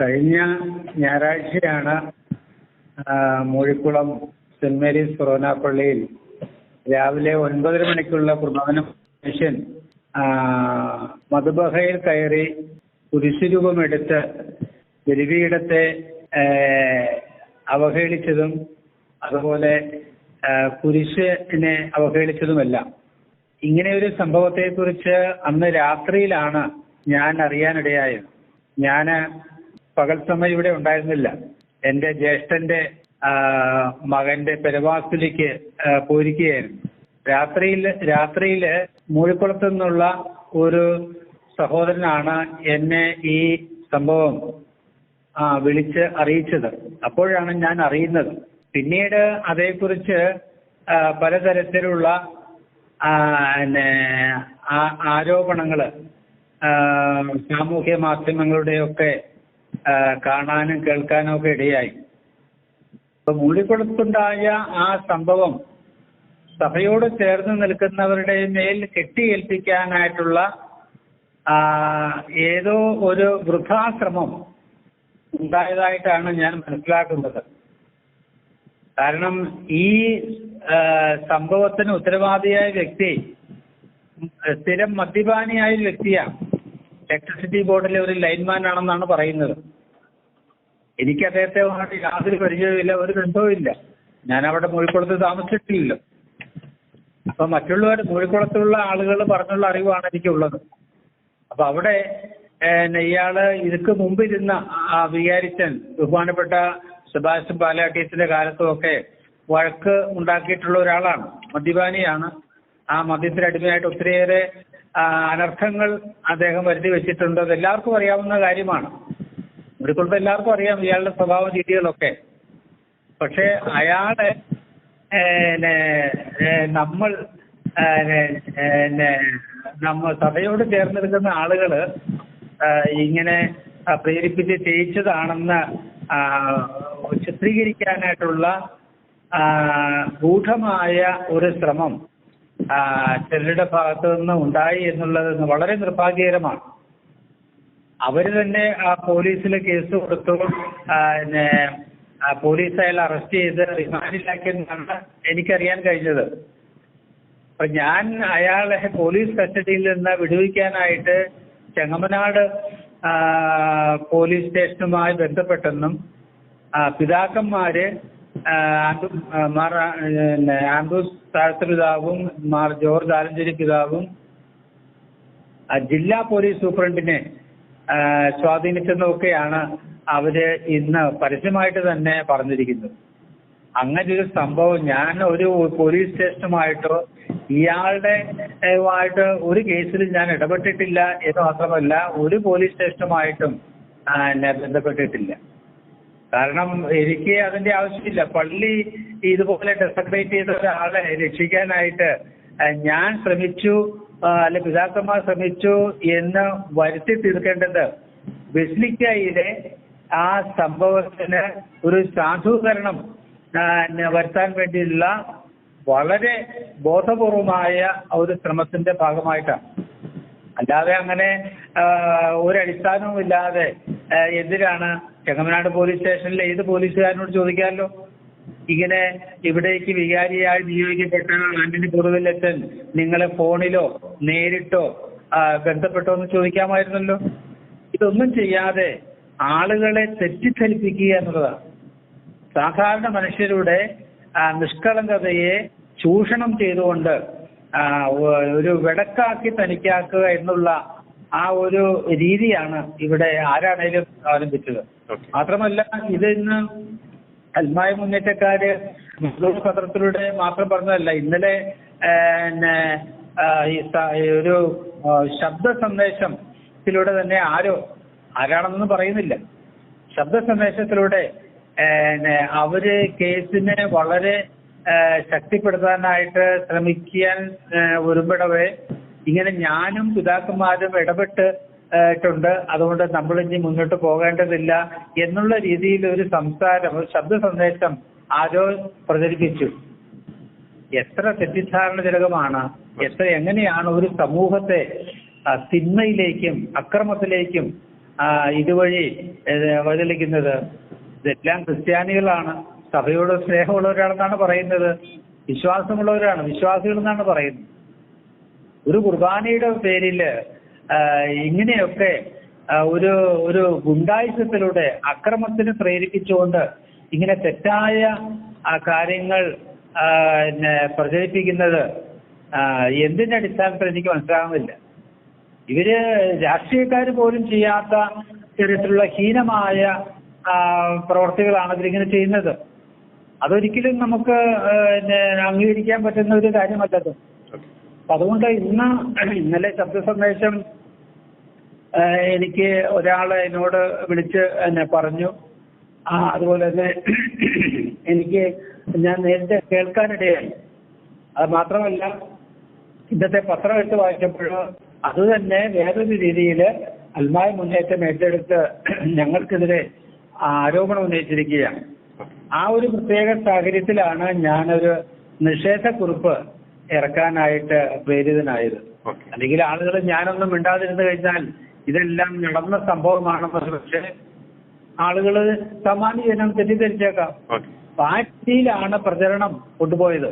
കഴിഞ്ഞ ഞായറാഴ്ചയാണ് Moozhikkulam saint Mary's ഫൊറോന പള്ളിയിൽ രാവിലെ ഒൻപതര മണിക്കുള്ള കുർബാന മനുഷ്യൻ മധുബഹയിൽ കയറി കുരിശുരൂപമെടുത്ത് ബലിപീഠത്തെ അവഹേളിച്ചതും അതുപോലെ കുരിശിനെ അവഹേളിച്ചതുമെല്ലാം. ഇങ്ങനെ ഒരു സംഭവത്തെക്കുറിച്ച് അന്ന് രാത്രിയിലാണ് ഞാൻ അറിയാനിടയായത്. ഞാൻ പകൽ സമയം ഇവിടെ ഉണ്ടായിരുന്നില്ല. എന്റെ ജ്യേഷ്ഠന്റെ മകന്റെ പെരവാസ്തുലിക്ക് ആ, പോയിരിക്കുകയായിരുന്നു. രാത്രിയിൽ രാത്രിയിൽ മൂഴിക്കുളത്തു നിന്നുള്ള ഒരു സഹോദരനാണ് എന്നെ ഈ സംഭവം വിളിച്ച് അറിയിച്ചത്. അപ്പോഴാണ് ഞാൻ അറിയുന്നത്. പിന്നീട് അതേക്കുറിച്ച് പലതരത്തിലുള്ള പിന്നെ ആരോപണങ്ങൾ സാമൂഹ്യ മാധ്യമങ്ങളുടെയൊക്കെ കാണാനും കേൾക്കാനും ഒക്കെ ഇടയായി. അപ്പൊ മൂളിക്കുളത്തുണ്ടായ ആ സംഭവം സഭയോട് ചേർന്ന് നിൽക്കുന്നവരുടെ മേൽ കെട്ടിയേൽപ്പിക്കാനായിട്ടുള്ള ഏതോ ഒരു വൃഥാശ്രമം ഉണ്ടായതായിട്ടാണ് ഞാൻ മനസ്സിലാക്കുന്നത്. കാരണം ഈ സംഭവത്തിന് ഉത്തരവാദിയായ വ്യക്തി സ്ഥിരം മദ്യപാനിയായ വ്യക്തിയാണ്. ഇലക്ട്രിസിറ്റി ബോർഡിലെ ഒരു ലൈൻമാൻ ആണെന്നാണ് പറയുന്നത്. എനിക്ക് അദ്ദേഹത്തെ യാതൊരു പരിചയവുമില്ല ഒരു ബന്ധവുമില്ല ഞാൻ അവിടെ മൂഴിക്കുളത്ത് താമസിച്ചിട്ടില്ലല്ലോ അപ്പൊ മറ്റുള്ളവർ മൂഴിക്കുളത്തുള്ള ആളുകൾ പറഞ്ഞുള്ള അറിവാണ് എനിക്കുള്ളത്. അപ്പൊ അവിടെ ഇയാൾ ഇതൊക്കെ മുമ്പിരുന്ന ആ വികാരിച്ചൻ ബഹുമാനപ്പെട്ട സെബാസ്റ്റ്യൻ പാലാട്ടീസിന്റെ കാലത്തുമൊക്കെ വഴക്ക് ഉണ്ടാക്കിയിട്ടുള്ള ഒരാളാണ്. മദ്യപാനിയാണ്. ആ മദ്യത്തിന് അടിമയായിട്ട് ഒത്തിരിയേറെ അനർത്ഥങ്ങൾ അദ്ദേഹം വരുത്തി വെച്ചിട്ടുണ്ട്. അത് എല്ലാവർക്കും അറിയാവുന്ന കാര്യമാണ്. ഇവിടെക്കുള്ള എല്ലാവർക്കും അറിയാം ഇയാളുടെ സ്വഭാവ രീതികളൊക്കെ. പക്ഷെ അയാളെ നമ്മൾ നമ്മ സഭയോട് ചേർന്നിരിക്കുന്ന ആളുകൾ ഇങ്ങനെ പ്രേരിപ്പിച്ച് ചെയ്യിച്ചതാണെന്ന് ചിത്രീകരിക്കാനായിട്ടുള്ള ഗൂഢമായ ഒരു ശ്രമം ചിലരുടെ ഭാഗത്തു നിന്ന് ഉണ്ടായി എന്നുള്ളത് വളരെ നിർഭാഗ്യകരമാണ്. അവർ തന്നെ ആ പോലീസിൽ കേസ് കൊടുത്തു. പിന്നെ പോലീസ് അയാൾ അറസ്റ്റ് ചെയ്ത് റിമാൻഡിലാക്കിയെന്നാണ് എനിക്കറിയാൻ കഴിഞ്ഞത്. അപ്പൊ ഞാൻ അയാളെ പോലീസ് കസ്റ്റഡിയിൽ നിന്ന് വിടുവിക്കാനായിട്ട് ചെങ്ങമനാട് പോലീസ് സ്റ്റേഷനുമായി ബന്ധപ്പെട്ടെന്നും പിതാക്കന്മാര് മാർ ആംബൂസ് പിന്നെ പിതാവും മാർ ജോർജ് ആലഞ്ചേരി പിതാവും ജില്ലാ പോലീസ് സൂപ്രണ്ടിനെ സ്വാധീനിച്ചെന്നൊക്കെയാണ് അവർ ഇന്ന് പരസ്യമായിട്ട് തന്നെ പറഞ്ഞിരിക്കുന്നത്. അങ്ങനെ ഒരു സംഭവം ഞാൻ ഒരു പോലീസ് സ്റ്റേഷനുമായിട്ടോ ഇയാളുടെ ആയിട്ട് ഒരു കേസിലും ഞാൻ ഇടപെട്ടിട്ടില്ല എന്ന് മാത്രമല്ല ഒരു പോലീസ് സ്റ്റേഷനുമായിട്ടും എന്നെ ബന്ധപ്പെട്ടിട്ടില്ല. കാരണം എനിക്ക് അതിന്റെ ആവശ്യമില്ല. പള്ളി ഇതുപോലെ ഡെസക്രേറ്റ് ചെയ്ത ഒരാളെ രക്ഷിക്കാനായിട്ട് ഞാൻ ശ്രമിച്ചു. അല്ലെ പിതാക്കന്മാർ ശ്രമിച്ചു എന്ന് വരുത്തി തീർക്കേണ്ടത് ബെസ്ലിക്കയിലെ ആ സംഭവത്തിന് ഒരു സാധൂകരണം വരുത്താൻ വേണ്ടിയുള്ള വളരെ ബോധപൂർവമായ ഒരു ശ്രമത്തിന്റെ ഭാഗമായിട്ടാണ്. അല്ലാതെ അങ്ങനെ ഒരടിസ്ഥാനവും ഇല്ലാതെ എന്തിനാണ് ചെങ്ങമനാട് പോലീസ് സ്റ്റേഷനിലെ ഏത് പോലീസുകാരനോട് ചോദിക്കാമല്ലോ? ഇങ്ങനെ ഇവിടേക്ക് വികാരിയായി നിയോഗിക്കപ്പെട്ട ആന്റണി കുറുവിലച്ചൻ നിങ്ങളെ ഫോണിലോ നേരിട്ടോ ബന്ധപ്പെട്ടോ എന്ന് ചോദിക്കാമായിരുന്നല്ലോ? ഇതൊന്നും ചെയ്യാതെ ആളുകളെ തെറ്റിദ്ധരിപ്പിക്കുക എന്നുള്ളതാണ് സാധാരണ മനുഷ്യരുടെ നിഷ്കളങ്കതയെ ചൂഷണം ചെയ്തുകൊണ്ട് ഒരു വെടക്കാക്കി തനിക്കാക്കുക എന്നുള്ള ആ ഒരു രീതിയാണ് ഇവിടെ ആരാണേലും ആരംഭിച്ചത് മാത്രമല്ല ഇത് ഇന്ന് അൽമായ മുന്നേറ്റക്കാര് പത്രത്തിലൂടെ മാത്രം പറഞ്ഞതല്ല. ഇന്നലെ ഒരു ശബ്ദ സന്ദേശത്തിലൂടെ തന്നെ ആരോ ആരാണെന്ന് പറയുന്നില്ല. ശബ്ദ സന്ദേശത്തിലൂടെ അവർ കേസിനെ വളരെ ശക്തിപ്പെടുത്താനായിട്ട് ശ്രമിക്കാൻ ഒരുമ്പെടവേ ഇങ്ങനെ ഞാനും പിതാക്കന്മാരും ഇടപെട്ട് ട്ടുണ്ട് അതുകൊണ്ട് നമ്മൾ ഇനി മുന്നോട്ട് പോകേണ്ടതില്ല എന്നുള്ള രീതിയിൽ ഒരു സംസാരം ഒരു ശബ്ദ സന്ദേശം ആരോ പ്രചരിപ്പിച്ചു. എത്ര തെറ്റിദ്ധാരണജനകമാണ് എത്ര എങ്ങനെയാണ് ഒരു സമൂഹത്തെ തിന്മയിലേക്കും അക്രമത്തിലേക്കും ഇതുവഴി വഴിതെളിക്കുന്നത്. ഇതെല്ലാം ക്രിസ്ത്യാനികളാണ്. സഭയോട് സ്നേഹമുള്ളവരാണെന്നാണ് പറയുന്നത്. വിശ്വാസമുള്ളവരാണ്. വിശ്വാസികൾ എന്നാണ് പറയുന്നത്. ഒരു കുർബാനയുടെ പേരിൽ ഇങ്ങനെയൊക്കെ ഒരു ഒരു ഗുണ്ടായുസത്തിലൂടെ അക്രമത്തിന് പ്രേരിപ്പിച്ചുകൊണ്ട് ഇങ്ങനെ തെറ്റായ കാര്യങ്ങൾ പിന്നെ പ്രചരിപ്പിക്കുന്നത് എന്തിന്റെ അടിസ്ഥാനത്തിൽ എനിക്ക് മനസ്സിലാകുന്നില്ല ഇവർ രാഷ്ട്രീയക്കാർ പോലും ചെയ്യാത്ത തരത്തിലുള്ള ഹീനമായ പ്രവർത്തികളാണ് ഇവരിങ്ങനെ ചെയ്യുന്നത്. അതൊരിക്കലും നമുക്ക് അംഗീകരിക്കാൻ പറ്റുന്ന ഒരു കാര്യമല്ലത്. അപ്പൊ അതുകൊണ്ട് ഇന്ന് ഇന്നലെ ശബ്ദ സന്ദേശം എനിക്ക് ഒരാൾ എന്നോട് വിളിച്ച് എന്നെ പറഞ്ഞു. ആ അതുപോലെ തന്നെ എനിക്ക് ഞാൻ നേരത്തെ കേൾക്കാനിടയായി. അത് മാത്രമല്ല ഇന്നത്തെ പത്രം എടുത്ത് വായിച്ചപ്പോൾ അത് തന്നെ വേറൊരു രീതിയിൽ അൽമായ മുന്നേറ്റം ഏറ്റെടുത്ത് ഞങ്ങൾക്കെതിരെ ആരോപണം ഉന്നയിച്ചിരിക്കുകയാണ്. ആ ഒരു പ്രത്യേക സാഹചര്യത്തിലാണ് ഞാനൊരു നിഷേധക്കുറിപ്പ് ഇറക്കാനായിട്ട് പ്രേരിതനായത്. അല്ലെങ്കിൽ ആളുകൾ ഞാനൊന്നും മിണ്ടാതിരുന്നു കഴിഞ്ഞാൽ ഇതെല്ലാം നടന്ന സംഭവമാണെന്ന് പക്ഷേ ആളുകൾ സാമാന്യ ജനം തെറ്റിദ്ധരിച്ചേക്കാം പാർട്ടിയിലാണ് പ്രചരണം കൊണ്ടുപോയത്.